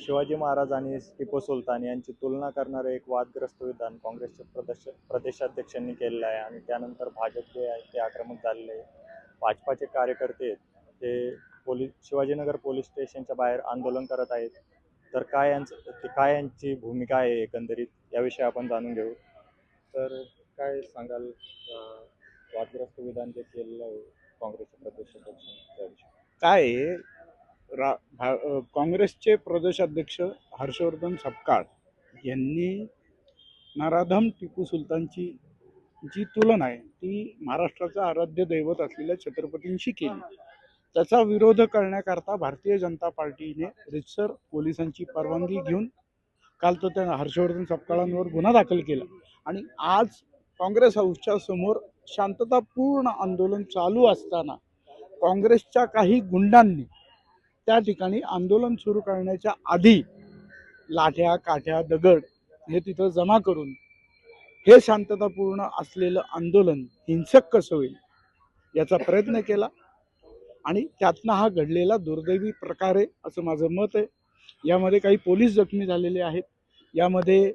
शिवाजी महाराज आणि टिपू सुलतान यांची तुलना करणारं एक वादग्रस्त विधान काँग्रेसचे प्रदेश प्रदेशाध्यक्षांनी केलेलं आहे. आणि त्यानंतर भाजप जे आहे ते आक्रमक झालेले आहे. भाजपाचे कार्यकर्ते आहेत, ते पोलीस शिवाजीनगर पोलीस स्टेशनच्या बाहेर आंदोलन करत आहेत. तर काय यांचं ते काय यांची भूमिका आहे एकंदरीत याविषयी आपण जाणून घेऊ. तर काय सांगाल वादग्रस्त विधान जे केलेलं आहे काँग्रेसचे प्रदेशाध्यक्षांनी त्याविषयी काय आहे, रा भा काँग्रेसचे प्रदेशाध्यक्ष हर्षवर्धन सपकाळ यांनी नराधम टिपू सुलतानची जी तुलना आहे ती महाराष्ट्राचं आराध्य दैवत असलेल्या छत्रपतींशी केली. त्याचा विरोध करण्याकरता भारतीय जनता पार्टीने रितसर पोलिसांची परवानगी घेऊन काल तो त्या हर्षवर्धन सपकाळांवर गुन्हा दाखल केला. आणि आज काँग्रेस हाऊसच्या समोर शांततापूर्ण आंदोलन चालू असताना काँग्रेसच्या काही गुंडांनी त्या ठिकाणी आंदोलन सुरू करण्याच्या आधी लाठ्या काठ्या दगड हे तिथं जमा करून हे शांततापूर्ण असलेलं आंदोलन हिंसक कसं होईल याचा प्रयत्न केला आणि त्यातनं हा घडलेला दुर्दैवी प्रकार आहे असं माझं मत आहे. यामध्ये काही पोलीस जखमी झालेले आहेत. यामध्ये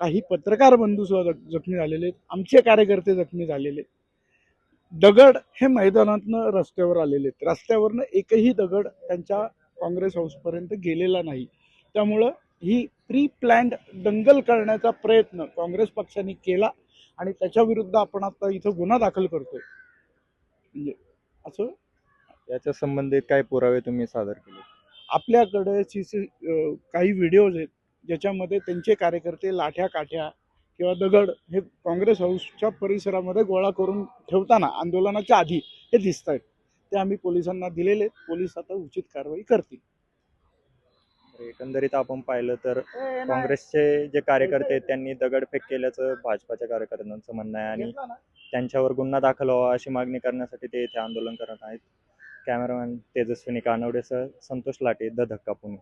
काही पत्रकार बंधूसुद्धा जख- जखमी झालेले आहेत. आमचे कार्यकर्ते जखमी झालेले आहेत. दगड हे मैदानातनं रस्त्यावर आलेले आहेत. रस्त्यावरनं एकही दगड त्यांच्या काँग्रेस हाऊसपर्यंत गेलेला नाही. त्यामुळं ही प्री प्लॅन्ड दंगल करण्याचा प्रयत्न काँग्रेस पक्षाने केला आणि त्याच्या विरुद्ध आपण आता इथं गुन्हा दाखल करतोय. म्हणजे असं याच्या संबंधित काय पुरावे तुम्ही सादर केले? आपल्याकडे सी सी काही व्हिडिओज आहेत ज्याच्यामध्ये त्यांचे कार्यकर्ते लाठ्या काठ्या किंवा दगड हे काँग्रेस हाऊसच्या परिसरामध्ये गोळा करून ठेवताना आंदोलनाच्या आधी हे दिसत आहेत ते आम्ही पोलिसांना दिलेले. पोलीस आता उचित कारवाई करतील. तर एकंदरीत आपण पाहिलं तर काँग्रेसचे जे कार्यकर्ते आहेत त्यांनी दगडफेक केल्याचं भाजपाच्या कार्यकर्त्यांचं म्हणणं आहे आणि त्यांच्यावर गुन्हा दाखल व्हावा अशी मागणी करण्यासाठी ते इथे आंदोलन करत आहेत. कॅमेरामॅन तेजस्विनी कानवडेसह संतोष लाटे द धक्का पुणे.